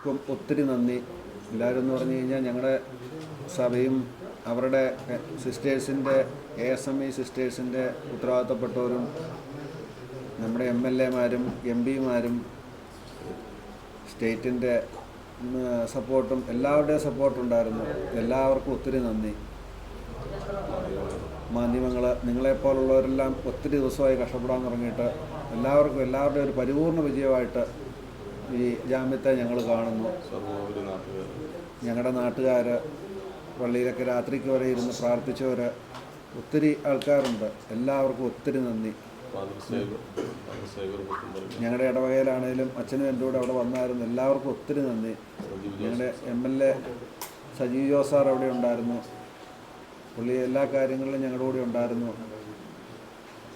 എല്ലാവർക്കും ഒത്തിരി നന്ദി. എല്ലാവരും എന്ന് പറഞ്ഞു കഴിഞ്ഞാൽ ഞങ്ങളുടെ സഭയും അവരുടെ സിസ്റ്റേഴ്സിന്റെ എ എസ് എം ഇ സിസ്റ്റേഴ്സിന്റെ ഉത്തരവാദിത്തപ്പെട്ടവരും നമ്മുടെ എം എൽ എമാരും എം പിമാരും സ്റ്റേറ്റിന്റെ സപ്പോർട്ടും എല്ലാവരുടെയും സപ്പോർട്ടുണ്ടായിരുന്നു എല്ലാവർക്കും ഒത്തിരി നന്ദി. മാധ്യമങ്ങൾ നിങ്ങളെപ്പോലുള്ളവരെല്ലാം ഒത്തിരി ദിവസമായി കഷ്ടപ്പെടാൻ തുടങ്ങിയിട്ട് എല്ലാവർക്കും എല്ലാവരുടെയും ഒരു പരിപൂർണ വിജയമായിട്ട് ഈ ജാമ്യത്തെ ഞങ്ങൾ കാണുന്നു. ഞങ്ങളുടെ നാട്ടുകാർ പള്ളിയിലൊക്കെ രാത്രിക്ക് വരെ ഇരുന്ന് പ്രാർത്ഥിച്ചവർ ഒത്തിരി ആൾക്കാരുണ്ട്. എല്ലാവർക്കും ഒത്തിരി നന്ദി. ഞങ്ങളുടെ ഇടവകയിലാണേലും അച്ഛനും എന്റെ കൂടെ അവിടെ വന്നായിരുന്നു. എല്ലാവർക്കും ഒത്തിരി നന്ദി. ഞങ്ങളുടെ M L A Sajeev Jose sir അവിടെ ഉണ്ടായിരുന്നു. പുള്ളി എല്ലാ കാര്യങ്ങളിലും ഞങ്ങളുടെ കൂടെ ഉണ്ടായിരുന്നു.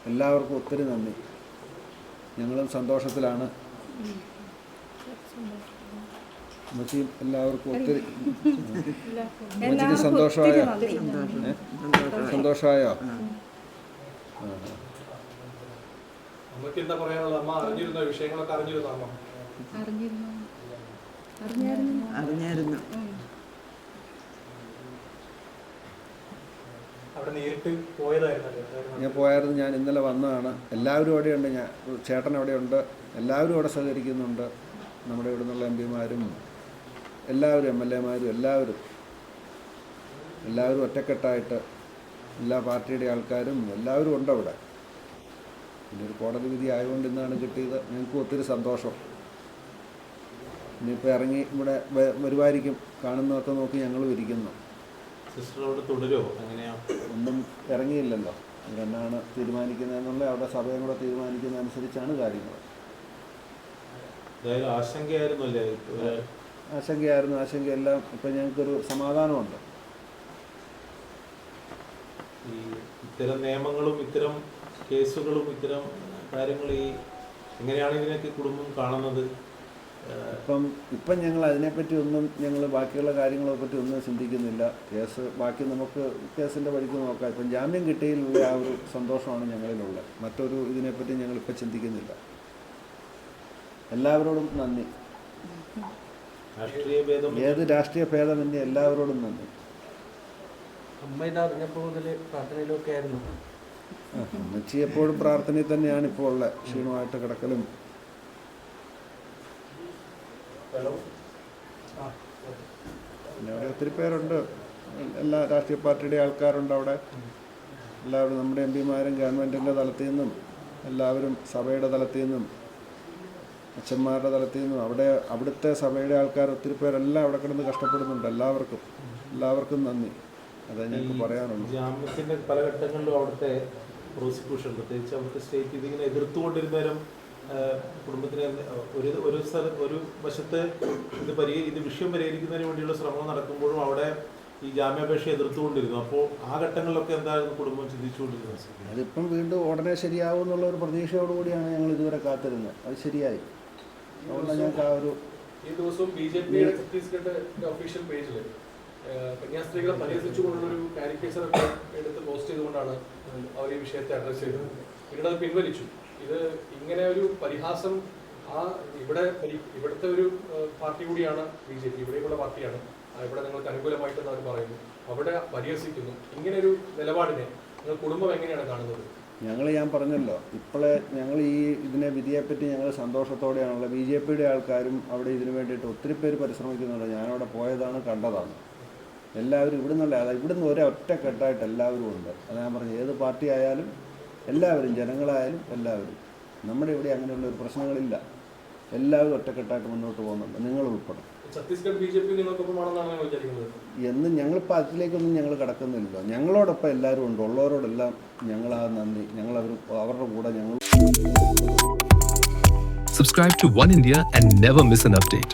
എല്ലാവർക്കും ഒത്തിരി നന്ദി. ഞങ്ങളും സന്തോഷത്തിലാണ്. ഉമ്മച്ചിയും എല്ലാവർക്കും ഒത്തിരി ഉമ്മച്ചിക്ക് സന്തോഷമായോ? എന്താ പറയാനുള്ളത്? അമ്മ അറിഞ്ഞിരുന്ന? വിഷയങ്ങളൊക്കെ അറിഞ്ഞിരുന്നു അമ്മ? അറിഞ്ഞിരുന്നു. അറിഞ്ഞായിരുന്നു. അറിഞ്ഞായിരുന്നു. അവിടെ നേരിട്ട് പോയതായിരുന്നല്ലോ? ഞാൻ പോയായിരുന്നു. ഞാൻ ഇന്നലെ വന്നതാണ്. എല്ലാവരും അവിടെയുണ്ട്. ഞാൻ ചേട്ടൻ അവിടെയുണ്ട്. എല്ലാവരും അവിടെ സഹകരിക്കുന്നുണ്ട്. നമ്മുടെ ഇവിടെ നിന്നുള്ള എം പിമാരും എല്ലാവരും എം എൽ എമാരും എല്ലാവരും എല്ലാവരും ഒറ്റക്കെട്ടായിട്ട് എല്ലാ പാർട്ടിയുടെ ആൾക്കാരും എല്ലാവരും ഉണ്ട് അവിടെ പിന്നെ ഒരു കോടതി വിധി ആയതുകൊണ്ട് ഇന്നാണ് കിട്ടിയത്. ഞങ്ങൾക്ക് ഒത്തിരി സന്തോഷം. ഇനിയിപ്പോൾ ഇറങ്ങി ഇവിടെ വരുമായിരിക്കും. കാണുന്നതൊക്കെ നോക്കി ഞങ്ങളും ഇരിക്കുന്നു. ഒന്നും ഇറങ്ങിയില്ലല്ലോ. അങ്ങനെയാണ് തീരുമാനിക്കുന്നതെന്നുള്ള അവിടെ സഭയും കൂടെ തീരുമാനിക്കുന്നതനുസരിച്ചാണ് കാര്യങ്ങൾ. ആശങ്കയായിരുന്നു അല്ലേ? ആശങ്കയായിരുന്നു. ആശങ്കയെല്ലാം ഇപ്പം ഞങ്ങൾക്കൊരു സമാധാനമുണ്ട്. ഈ ഇത്തരം നിയമങ്ങളും ഇത്തരം കേസുകളും ഇത്തരം കാര്യങ്ങൾ ഈ എങ്ങനെയാണ് ഇതിനൊക്കെ കുടുംബം കാണുന്നത്? ഇപ്പം ഇപ്പം ഞങ്ങൾ അതിനെപ്പറ്റി ഒന്നും ഞങ്ങൾ ബാക്കിയുള്ള കാര്യങ്ങളെ പറ്റി ഒന്നും ചിന്തിക്കുന്നില്ല. കേസ് ബാക്കി നമുക്ക് കേസിന്റെ വഴിക്ക് നോക്കാം. ഇപ്പം ജാമ്യം കിട്ടിയിലുള്ള ആ ഒരു സന്തോഷമാണ് ഞങ്ങളിലുള്ളത്. മറ്റൊരു ഇതിനെപ്പറ്റി ഞങ്ങളിപ്പോൾ ചിന്തിക്കുന്നില്ല. എല്ലാവരോടും നന്ദി. ഏത് രാഷ്ട്രീയ ഭേദമന്യേ എല്ലാവരോടും നന്ദി. അറിഞ്ഞപ്പോൾ മുതൽ പ്രാർത്ഥനയിലൊക്കെ ആയിരുന്നു. അമ്മച്ചി എപ്പോഴും പ്രാർത്ഥനയിൽ തന്നെയാണ് ഇപ്പോൾ ഉള്ള ക്ഷീണമായിട്ട് കിടക്കലും. പിന്നെ അവിടെ ഒത്തിരി പേരുണ്ട്. എല്ലാ രാഷ്ട്രീയ പാർട്ടിയുടെ ആൾക്കാരുണ്ട് അവിടെ. എല്ലാവരും നമ്മുടെ എം പിമാരും ഗവൺമെന്റിന്റെ തലത്തിൽ നിന്നും എല്ലാവരും സഭയുടെ തലത്തിൽ നിന്നും അച്ഛന്മാരുടെ തലത്തിൽ നിന്നും അവിടെ അവിടുത്തെ സഭയുടെ ആൾക്കാർ ഒത്തിരി പേരെല്ലാം അവിടെ കിടന്ന് കഷ്ടപ്പെടുന്നുണ്ട്. എല്ലാവർക്കും. എല്ലാവർക്കും നന്ദി. അതാ ഞങ്ങൾക്ക് പറയാനുള്ളൂ. ജാമ്യത്തിന്റെ പല ഘട്ടങ്ങളിലും അവിടുത്തെ പ്രോസിക്യൂഷൻ പ്രത്യേകിച്ച് അവിടുത്തെ സ്റ്റേറ്റ് ഇതിങ്ങനെ എതിർത്തുകൊണ്ടിരുന്നേരം കുടുംബത്തിന് ഒരു ഒരു സ്ഥല ഒരു വശത്ത് ഇത് പരിഹ ഇത് വിഷയം പരിഹരിക്കുന്നതിന് വേണ്ടിയുള്ള ശ്രമങ്ങൾ നടക്കുമ്പോഴും അവിടെ ഈ ജാമ്യാപേക്ഷ എതിർത്തുകൊണ്ടിരുന്നു. അപ്പോൾ ആ ഘട്ടങ്ങളിലൊക്കെ എന്തായിരുന്നു കുടുംബം ചിന്തിച്ചുകൊണ്ടിരുന്നത്? അതിപ്പം വീണ്ടും ഉടനെ ശരിയാവും എന്നുള്ള ഒരു പ്രതീക്ഷയോടുകൂടിയാണ് ഞങ്ങൾ ഇതുവരെ കാത്തിരുന്നത്. അത് ശരിയായി. അതുകൊണ്ട് ഞങ്ങൾക്ക് ആ ഒരു ഈ ദിവസവും ബി ജെ പിയുടെ ഛത്തീസ്ഗഡ് ഒഫീഷ്യൽ പേജിൽ കന്യാസ്ത്രീകളെ പരിഹസിച്ചുകൊണ്ടുള്ള ഒരു കാരിക്കേച്ചർ ഒക്കെ എടുത്ത് പോസ്റ്റ് ചെയ്തുകൊണ്ടാണ് അവർ ഈ വിഷയത്തെ അഡ്രസ് ചെയ്തത്. പിന്നീട് അത് പിൻവലിച്ചു. ഇത് ഇങ്ങനെ ഒരു പരിഹാസം ആ ഇവിടെ ഇവിടുത്തെ ഒരു പാർട്ടി കൂടിയാണ് ബി ജെ പി ഇവിടെയുള്ള പാർട്ടിയാണ്. ഇവിടെ നിങ്ങൾക്ക് അനുകൂലമായിട്ടെന്ന് അവർ പറയുന്നു. അവിടെ പരിഹസിക്കുന്നു. ഇങ്ങനെ ഒരു നിലപാടിനെ നിങ്ങൾ കുടുംബം എങ്ങനെയാണ് കാണുന്നത്? ഞങ്ങൾ ഞാൻ പറഞ്ഞല്ലോ ഇപ്പോഴേ ഞങ്ങൾ ഈ ഇതിനെ വിധിയെപ്പറ്റി ഞങ്ങൾ സന്തോഷത്തോടെയാണുള്ളത്. ബി ജെ പിയുടെ ആൾക്കാരും അവിടെ ഇതിനു വേണ്ടിയിട്ട് ഒത്തിരി പേര് പരിശ്രമിക്കുന്നുണ്ട്. ഞാനവിടെ പോയതാണ് കണ്ടതാണ്. എല്ലാവരും ഇവിടെ നിന്നല്ല അതായത് ഇവിടുന്ന് ഒരേ ഒറ്റക്കെട്ടായിട്ട് എല്ലാവരും ഉണ്ട്. അത് ഞാൻ പറഞ്ഞു ഏത് പാർട്ടി ആയാലും എല്ലാവരും ജനങ്ങളായാലും എല്ലാവരും. നമ്മുടെ ഇവിടെ അങ്ങനെയുള്ള ഒരു പ്രശ്നങ്ങളില്ല. എല്ലാവരും ഒറ്റക്കെട്ടായിട്ട് മുന്നോട്ട് പോകുന്നുണ്ട്. നിങ്ങൾ ഉൾപ്പെടെ ഛത്തീസ്ഗഡ് ബി ജെ പി നിങ്ങൾക്കൊപ്പമാണെന്നാണ് ഞാൻ വിചാരിക്കുന്നത്. എന്ന് ഞങ്ങളിപ്പോൾ അതിലേക്കൊന്നും ഞങ്ങൾ കിടക്കുന്നില്ലല്ലോ. ഞങ്ങളോടൊപ്പം എല്ലാവരും ഉണ്ട്. ഉള്ളവരോടെല്ലാം ഞങ്ങൾ ആ നന്ദി. ഞങ്ങൾ അവർ അവരുടെ കൂടെ ഞങ്ങൾ subscribe to One India and never miss an update.